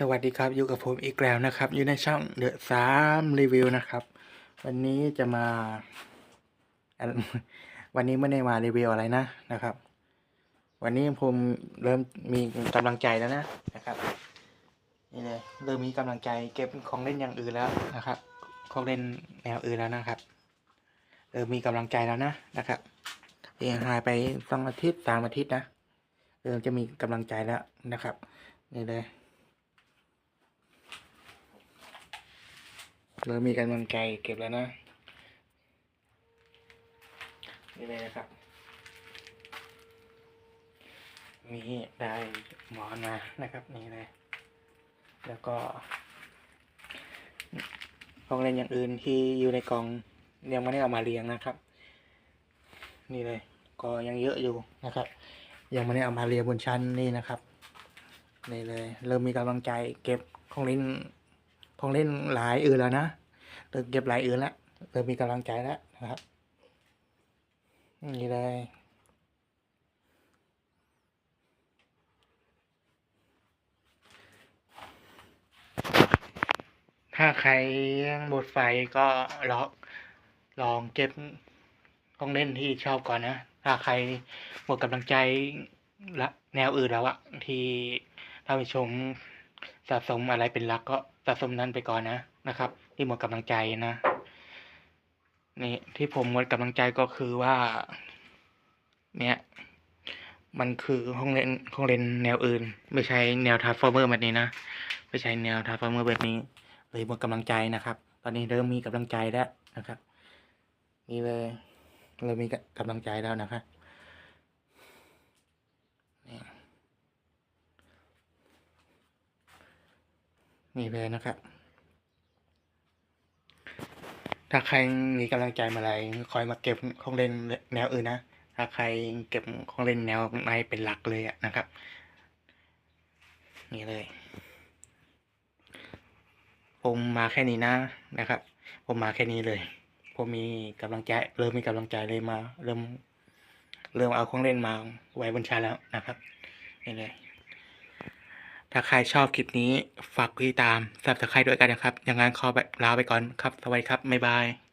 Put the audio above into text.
สวัสดีครับ อยู่กับผมอีกแล้วนะครับ อยู่ในช่องเดอะสามรีวิวนะครับ วันนี้จะมา วันนี้ไม่ได้มารีวิวอะไรนะนะครับ วันนี้ผมเริ่มมีกำลังใจแล้วนะนะครับนี่เลยเริ่มมีกำลังใจเก็บของเล่นอย่างอื่นแล้วนะครับของเล่นแนวอื่นแล้วนะครับเริ่มมีกำลังใจแล้วนะนะครับเองหายไปสองอาทิตย์สามอาทิตย์นะเริ่มจะมีกำลังใจแล้วนะครับนี่เลย เริ่มมีกำลังใจเก็บแล้วนะ นี่เลยนะครับ มีได้หมอนมานะครับนี่เลย แล้วก็ของเล่นอย่างอื่นที่อยู่ในกล่องยังไม่ได้เอามาเรียงนะครับ นี่เลยก็ยังเยอะอยู่นะครับ ยังไม่ได้เอามาเรียงบนชั้นนี่นะครับนี่เลย เริ่มมีกำลังใจเก็บของเล่น ของเล่นหลายอื่นแล้วนะเริ่มเก็บหลายอื่นแล้วเริ่มมีกำลังใจแล้วนะครับนี่เลยถ้าใครยังหมดไฟก็ลองลองเก็บของเล่นที่ชอบก่อนนะ ถ้าใครหมดกำลังใจละแนวอื่นแล้วอะที่ท่านผู้ชม สะสมอะไรเป็นหลักก็สะสมนั้นไปก่อนนะนะครับ ที่หมดกำลังใจนะ นี่ที่ผมหมดกำลังใจก็คือว่า เนี่ย มันคือห้องเล่นห้องเล่นแนวอื่น ไม่ใช่แนวทาร์ฟอร์เมอร์แบบนี้นะไม่ใช่แนวทาร์ฟอร์เมอร์แบบนี้เลยหมดกำลังใจนะครับ ตอนนี้เริ่มมีกำลังใจแล้วนะครับนี่เลยเริ่มมีกำลังใจแล้วนะครับนี่ นี่เลยนะครับ ถ้าใครมีกำลังใจมาอะไรคอยมาเก็บของเล่นแนวอื่นนะ ถ้าใครเก็บของเล่นแนวในเป็นหลักเลยอะนะครับ นี่เลย ผมมาแค่นี้นะนะครับ ผมมาแค่นี้เลย ผมมีกำลังใจ เริ่มมีกำลังใจเลยมา เริ่มเริ่มเอาของเล่นมาไว้บนชาแล้วนะครับนี่เลย ถ้าใครชอบคลิปนี้ ฝากติดตาม subscribe ด้วยกันนะครับ อย่างนั้นขอลาไปก่อนครับ สวัสดีครับ บ๊ายบาย